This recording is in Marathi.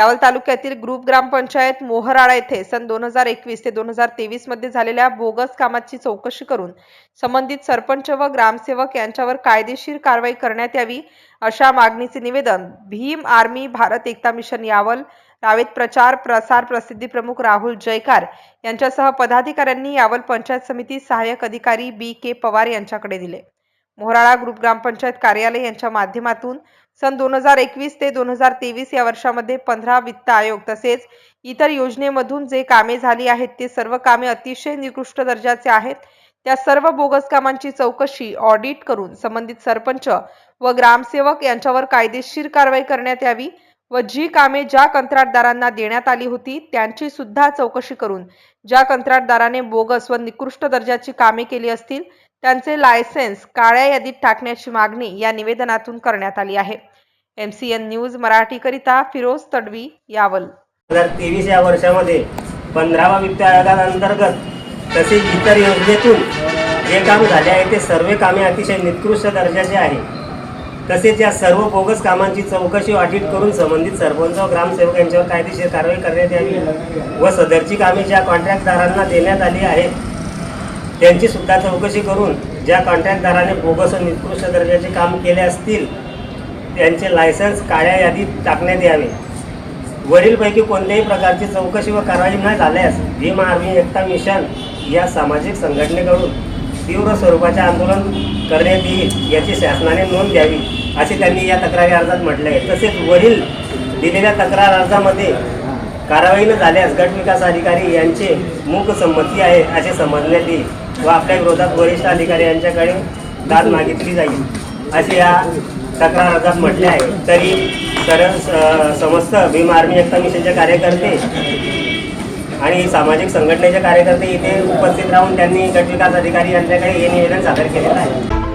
यावल तालुक्यातील ग्रुप ग्रामपंचायत मोहराळा येथे सन दोन हजार एकवीस ते दोन हजार तेवीसमध्ये झालेल्या बोगस कामाची चौकशी करून संबंधित सरपंच व ग्रामसेवक यांच्यावर कायदेशीर कारवाई करण्यात यावी अशा मागणीचे निवेदन भीम आर्मी भारत एकता मिशन यावल रावेत प्रचार प्रसार प्रसिद्धी प्रमुख राहुल जयकार यांच्यासह पदाधिकाऱ्यांनी यावल पंचायत समिती सहाय्यक अधिकारी बी के पवार यांच्याकडे दिले. मोहराळा ग्रुप ग्रामपंचायत कार्यालय यांच्या माध्यमातून सन दोन हजार एकवीस ते दोन हजार तेवीस या वर्षामध्ये पंधरा वित्त आयोग तसेच इतर योजनेमधून जे कामे झाली आहेत ते सर्व कामे अतिशय निकृष्ट दर्जाचे आहेत. त्या सर्व बोगस कामांची चौकशी ऑडिट करून संबंधित सरपंच व ग्रामसेवक यांच्यावर कायदेशीर कारवाई करण्यात यावी व जी कामे ज्या कंत्राटदारांना देण्यात आली होती त्यांची सुद्धा चौकशी करून ज्या कंत्राटदाराने बोगस व निकृष्ट दर्जाची कामे केली असतील त्यांचे लायसेन्स काळ्या यादीत टाकण्याची मागणी या निवेदनातून करण्यात आली आहे. एम सी एन न्यूज मराठीकरिता फिरोज तडवी यावल. दोन हजार तेवीस या वर्षामध्ये पंधरावा वित्त आयोगाअंतर्गत तसेच इतर योजनेतून जे काम झाले आहे ते सर्व कामे अतिशय निकृष्ट दर्जाचे आहे. तसेच या सर्व बोगस कामांची चौकशी ऑडिट करून संबंधित सरपंच व ग्रामसेवक यांच्यावर कायदेशीर कारवाई करण्यात यावी व सदरची कामे ज्या कॉन्ट्रॅक्टदारांना देण्यात आली आहेत त्यांची सुद्धा चौकशी करून ज्या कॉन्ट्रॅक्टदाराने बोगस व निकृष्ट दर्जाचे काम केले असतील त्यांचे लायसन्स काळ्या यादीत टाकण्यात यावे. वरीलपैकी कोणत्याही प्रकारची चौकशी व कारवाई न झाल्यास भीम आर्मी एकता मिशन या सामाजिक संघटनेकडून तीव्र स्वरूपाचे आंदोलन करण्यात येईल याची शासनाने नोंद घ्यावी असे त्यांनी या तक्रारी अर्जात म्हटले आहे तसेच वरील दिलेल्या तक्रार अर्जामध्ये कारवाई न झाल्यास गट विकास अधिकारी यांचे मूक संमती आहे असे समजण्यात येईल व आपल्या विरोधात वरिष्ठ अधिकारी यांच्याकडे दाद मागितली जाईल असे या तक्रार अर्जात म्हटले आहे. तरी सर्व स- समस्त भीम आर्मी एकता मिशनचे कार्यकर्ते आणि सामाजिक संघटनेचे कार्यकर्ते इथे उपस्थित राहून त्यांनी गट विकास अधिकारी यांच्याकडे हे निवेदन सादर केलेलं आहे.